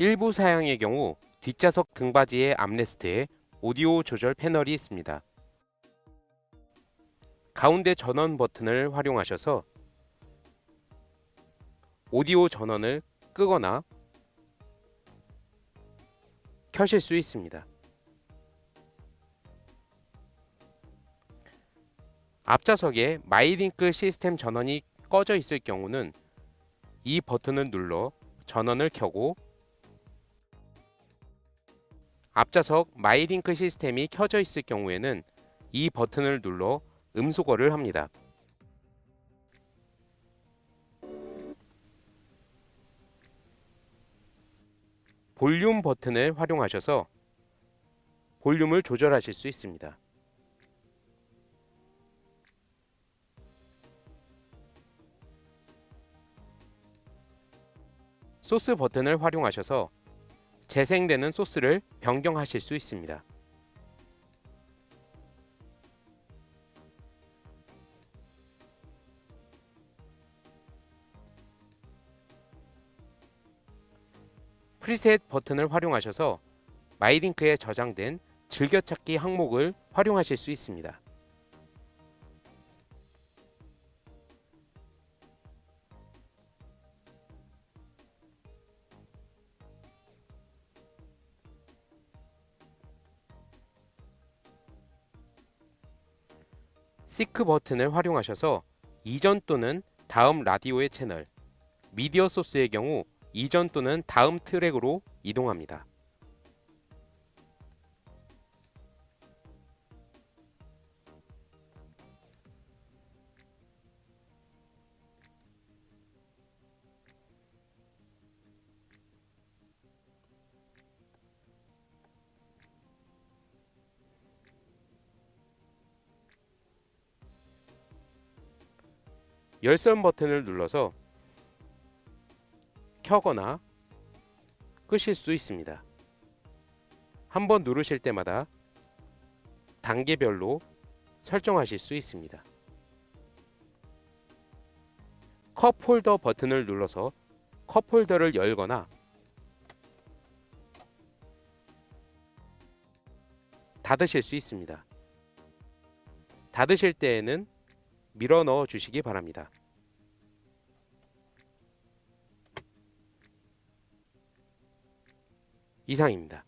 일부 사양의 경우 뒷좌석 등받이의 암레스트에 오디오 조절 패널이 있습니다. 가운데 전원 버튼을 활용하셔서 오디오 전원을 끄거나 켜실 수 있습니다. 앞좌석에 마이링크 시스템 전원이 꺼져 있을 경우는 이 버튼을 눌러 전원을 켜고 앞좌석 마이링크 시스템이 켜져 있을 경우에는 이 버튼을 눌러 음소거를 합니다. 볼륨 버튼을 활용하셔서 볼륨을 조절하실 수 있습니다. 소스 버튼을 활용하셔서 재생되는 소스를 변경하실 수 있습니다. 프리셋 버튼을 활용하셔서 마이링크에 저장된 즐겨찾기 항목을 활용하실 수 있습니다. 시크 버튼을 활용하셔서 이전 또는 다음 라디오의 채널, 미디어 소스의 경우 이전 또는 다음 트랙으로 이동합니다. 열선 버튼을 눌러서 켜거나 끄실 수 있습니다. 한번 누르실 때마다 단계별로 설정하실 수 있습니다. 컵 홀더 버튼을 눌러서 컵 홀더를 열거나 닫으실 수 있습니다. 닫으실 때에는 밀어 넣어 주시기 바랍니다. 이상입니다.